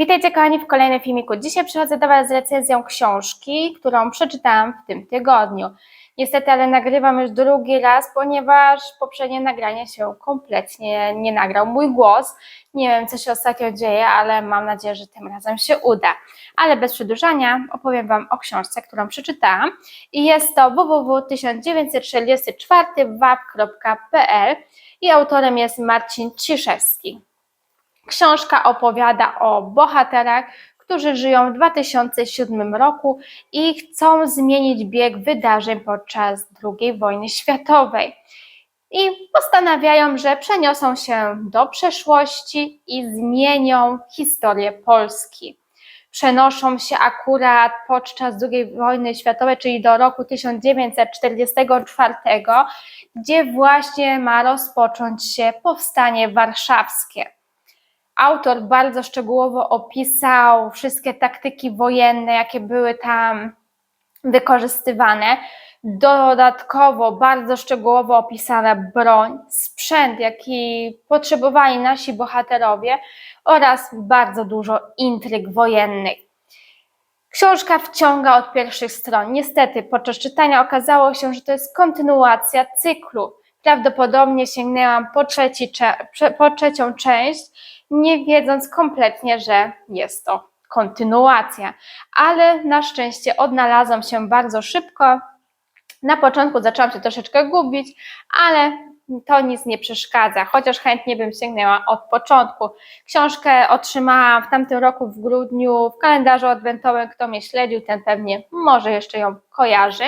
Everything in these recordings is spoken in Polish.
Witajcie kochani w kolejnym filmiku. Dzisiaj przychodzę do Was z recenzją książki, którą przeczytałam w tym tygodniu. Niestety, ale nagrywam już drugi raz, ponieważ poprzednie nagranie się kompletnie nie nagrał. Mój głos, nie wiem co się ostatnio dzieje, ale mam nadzieję, że tym razem się uda. Ale bez przedłużania opowiem Wam o książce, którą przeczytałam i jest to www.1944wap.pl i autorem jest Marcin Ciszewski. Książka opowiada o bohaterach, którzy żyją w 2007 roku i chcą zmienić bieg wydarzeń podczas II wojny światowej. I postanawiają, że przeniosą się do przeszłości i zmienią historię Polski. Przenoszą się akurat podczas II wojny światowej, czyli do roku 1944, gdzie właśnie ma rozpocząć się powstanie warszawskie. Autor bardzo szczegółowo opisał wszystkie taktyki wojenne, jakie były tam wykorzystywane. Dodatkowo bardzo szczegółowo opisana broń, sprzęt, jaki potrzebowali nasi bohaterowie oraz bardzo dużo intryg wojennych. Książka wciąga od pierwszych stron. Niestety, podczas czytania okazało się, że to jest kontynuacja cyklu. Prawdopodobnie sięgnęłam po, trzeci, po trzecią część, nie wiedząc kompletnie, że jest to kontynuacja. Ale na szczęście odnalazłam się bardzo szybko. Na początku zaczęłam się troszeczkę gubić, ale to nic nie przeszkadza, chociaż chętnie bym sięgnęła od początku. Książkę otrzymałam w tamtym roku w grudniu w kalendarzu adwentowym. Kto mnie śledził, ten pewnie może jeszcze ją kojarzy.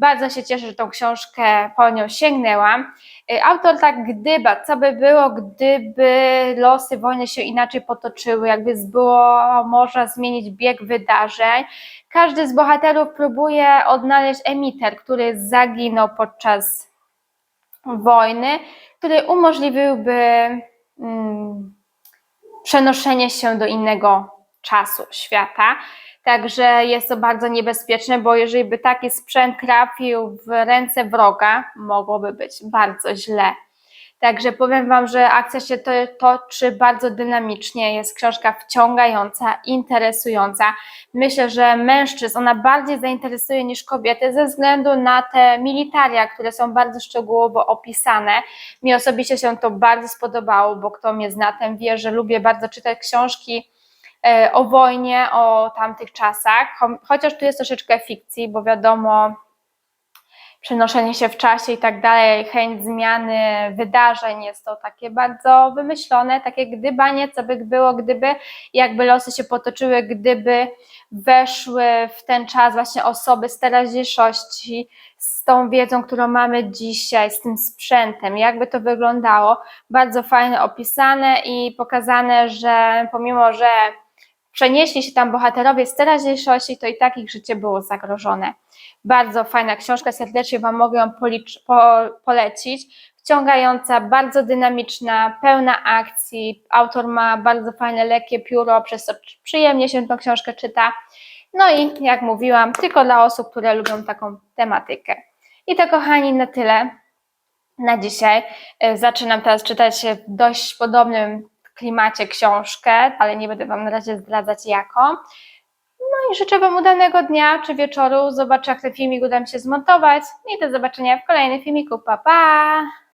Bardzo się cieszę, że tą książkę po nią sięgnęłam. Y, autor tak gdyba, co by było, gdyby losy wojny się inaczej potoczyły, jakby było można zmienić bieg wydarzeń. Każdy z bohaterów próbuje odnaleźć emiter, który zaginął podczas wojny, który umożliwiłby mm, przenoszenie się do innego czasu świata. Także jest to bardzo niebezpieczne, bo jeżeli by taki sprzęt trafił w ręce wroga, mogłoby być bardzo źle. Także powiem Wam, że akcja się to, toczy bardzo dynamicznie, jest książka wciągająca, interesująca. Myślę, że mężczyzn ona bardziej zainteresuje niż kobiety ze względu na te militaria, które są bardzo szczegółowo opisane. Mi osobiście się to bardzo spodobało, bo kto mnie zna, ten wie, że lubię bardzo czytać książki o wojnie, o tamtych czasach, chociaż tu jest troszeczkę fikcji, bo wiadomo, przenoszenie się w czasie i tak dalej, chęć zmiany wydarzeń jest to takie bardzo wymyślone, takie gdybanie, co by było, gdyby, jakby losy się potoczyły, gdyby weszły w ten czas właśnie osoby z teraźniejszości, z tą wiedzą, którą mamy dzisiaj, z tym sprzętem, jakby to wyglądało. Bardzo fajnie opisane i pokazane, że pomimo, że przenieśli się tam bohaterowie z teraźniejszości, to i tak ich życie było zagrożone. Bardzo fajna książka, serdecznie Wam mogę ją po, polecić. Wciągająca, bardzo dynamiczna, pełna akcji. Autor ma bardzo fajne, lekkie pióro, przez co przyjemnie się tę książkę czyta. No i jak mówiłam, tylko dla osób, które lubią taką tematykę. I to kochani na tyle na dzisiaj. Zaczynam teraz czytać w dość podobnym klimacie książkę, ale nie będę Wam na razie zdradzać jaką. No i życzę Wam udanego dnia czy wieczoru. Zobaczę, jak ten filmik uda mi się zmontować. I do zobaczenia w kolejnym filmiku. Pa, pa!